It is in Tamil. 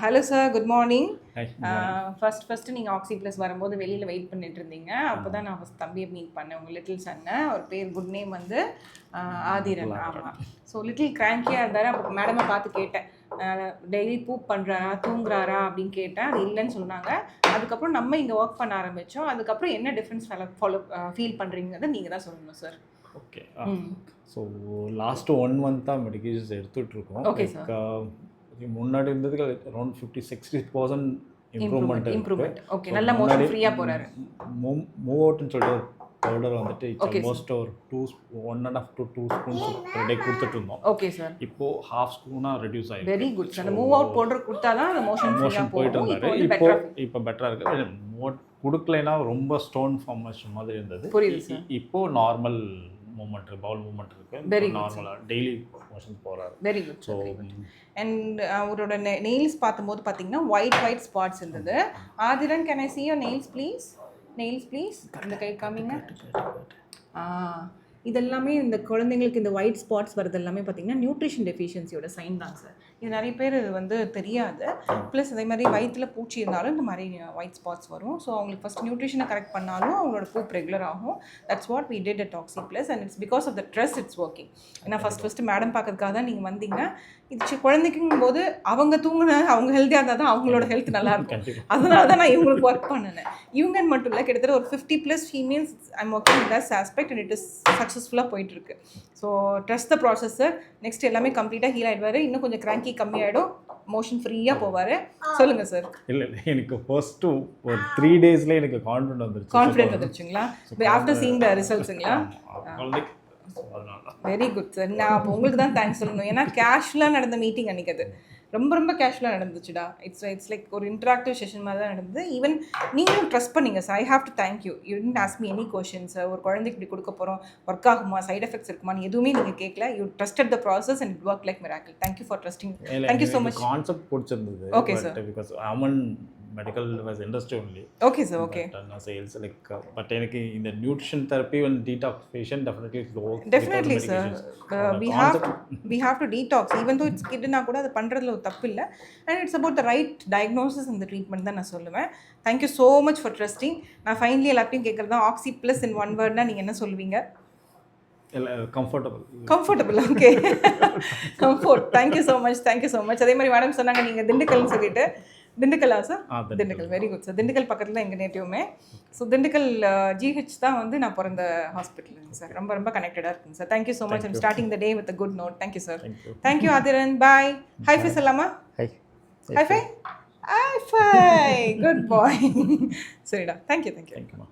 Hello sir good morning first first நீங்கள் ஆக்சி ப்ளஸ் வரும்போது வெளியில் வெயிட் பண்ணிட்டு இருந்தீங்க அப்போ தான் நான் ஃபஸ்ட் தம்பியை மீட் பண்ணேன். உங்கள் லிட்டில் சன்னை அவர் பேர் குட் நேம் வந்து ஆதிரன். ஆமாம் ஸோ லிட்டில் கிராங்கியாக இருந்தார். அப்போ மேடமை பார்த்து கேட்டேன். டெய்லி பூப் பண்ணுறாரா தூங்குறாரா? அப்படின்னு கேட்டேன். அது இல்லைன்னு சொன்னாங்க. அதுக்கப்புறம் நம்ம இங்கே ஒர்க் பண்ண ஆரம்பித்தோம் அதுக்கப்புறம் என்ன டிஃப்ரென்ஸ் ஃபாலோ ஃபீல் பண்ணுறீங்கிறத நீங்கள் தான் சொல்லணும் sir okay so last one month தான் மெடிக்கேஷன்ஸ் Okay, Like, uh, முன்னாடி இருந்ததுக்கு around fifty sixty percent improvement improvement okay நல்ல மோஷன் ஃப்ரீயாக போகிறாரு மூவ் அவுட்னு சொல்லிட்டு ஒரு பவுடர் வந்துட்டு ஆல்மோஸ்ட் ஒரு two one and half to two spoons per day கொடுத்துட்டு இருந்தோம். ஓகே சார் இப்போ ஹாஃப் ஸ்பூனாக ரெடியூஸ் ஆகிருக்கு very good sir move out powder கொடுத்தா தான் அந்த மோஷன் மோஷன் போயிட்டு இருந்தாரு இப்போ பெட்டராக இப்போ பெட்டராக இருக்கு. கொடுக்கலைன்னா ரொம்ப ஸ்டோன் ஃபார்மேஷன் மாதிரி இருந்தது. இப்போ normal movement bowel movement Very இருக்கு good, நார்மலாக டெய்லி மோஷன் போகிறாரு வெரி குட் ஸோ அண்ட் அவரோட நெயில்ஸ் பார்க்கும்போது பார்த்தீங்கன்னா ஒயிட் ஒயிட் ஸ்பாட்ஸ் இருந்தது. Aathiran can I see your nails please nails please இந்த கை காமிங்க. ஆ இதெல்லாமே இந்த குழந்தைங்களுக்கு இந்த ஒயிட் ஸ்பாட்ஸ் வரது எல்லாமே பார்த்தீங்கன்னா நியூட்ரிஷன் டெஃபிஷியன்சியோட சைன் தான் சார் இது நிறைய பேர் வந்து தெரியாது. ப்ளஸ் அதே மாதிரி வயிற்றுல பூச்சி இருந்தாலும் இந்த மாதிரி ஒயிட் ஸ்பாட்ஸ் வரும். ஸோ அவங்களுக்கு ஃபஸ்ட் நியூட்ரிஷனை கரெக்ட் பண்ணாலும் அவங்களோட பூப் ரெகுலர் ஆகும். That's what we did a Toxy Plus and it's because of the dress it's working ஏன்னா ஃபஸ்ட் ஃபஸ்ட்டு மேடம் பார்க்கறதுக்காக தான் நீங்கள் வந்தீங்க இது குழந்தைக்கும் போது அவங்க தூங்குன அவங்க ஹெல்த்தியாக இருந்தால் தான் அவங்களோட ஹெல்த் நல்லா இருக்கும் அதனால தான் நான் இவங்களுக்கு ஒர்க் பண்ணினேன். இவங்கன்னு மட்டும் இல்லை கிட்டத்தட்ட ஒரு fifty plus females I'm working thus aspect and it is சக்ஸஸ்ஃபுல்லாக போயிட்டுருக்கு so trust the processor next எல்லாமே கம்ப்ளீட்டாக ஹீல் ஆகிடுவார் இன்னும் கொஞ்சம் கிராங்கி கம்மியாயிடும் மோஷன் ஃப்ரீயாக போவார். சொல்லுங்கள் சார் இல்லை இல்லை. எனக்கு ஃபர்ஸ்ட் ஒரு த்ரீ டேஸ்ல எனக்கு கான்ஃபிடென்ட் வந்துருச்சு. கான்ஃபிடென்ட் வந்துருச்சுங்களா? ஆஃப்டர் சீங் த ரிசல்ட்ஸுங்களா வெரி குட் சார் நான் உங்களுக்கு தான் தேங்க்ஸ் சொல்லணும். ஏன்னா கேஷுவலாக நடந்த மீட்டிங் அன்றைக்கி அது. ரொம்ப ரொம்ப கேஷுவலாக நடந்துச்சுடா. இட்ஸ் இட்ஸ் லைக் ஒரு இன்ட்ராக்டிவ் செஷன் மாதிரி தான் நடந்தது. ஈவன் நீங்களும் ட்ரஸ்ட் பண்ணீங்க sir I have to thank you you didn't ask me any questions ஒரு குழந்தைக்கு இப்படி கொடுக்க போகிறோம் ஒர்க் ஆகுமா சைட் எஃபெக்ட்ஸ் இருக்குமான்னு எதுவுமே நீங்கள் கேட்கல you trusted the process and work like miracle thank you for trusting thank you so much concept பிடிச்சிருந்தது. Okay, sir. Because I'm in medical device industry only okay sir okay நான் சேல்ஸ் லைக் பட் எனக்கு இந்த nutrition therapy and detoxification definitely definitely sir we have we have to detox even though it's kidney கூட அது பண்ணுறதுல ஒரு தப்பு இல்லை. And it's about the right diagnosis அந்த ட்ரீட்மெண்ட் தான் நான் சொல்லுவேன். Thank you so much for trusting நான் ஃபைனலி எல்லாத்தையும் கேட்குறது தான் ஆக்சி ப்ளஸ் இன் ஒன் வேர்ட்னா நீங்கள் என்ன சொல்லுவீங்க? Comfortable comfortable okay comfort thank you so much thank you so much அதே மாதிரி மேடம் சொன்னாங்க நீங்கள் திண்டுக்கல்னு சொல்லிட்டு. திண்டுக்கல்லா sir Dindigul. Very good sir Dindigul பக்கத்தில் தான் எங்கள் நேட்டிவுமே ஸோ திண்டுக்கல் ஜிஹெச் தான் வந்து நான் பிறந்த ஹாஸ்பிட்டலுங்க சார் ரொம்ப ரொம்ப கனெக்டடாக இருக்குங்க sir thank you so much I'm starting the day with good note thank you sir thank you thank you Aathiran bye high five சொல்லாமா high high five high five goodbye சரிடா தேங்க்யூ தேங்க்யூ தேங்க்யூமா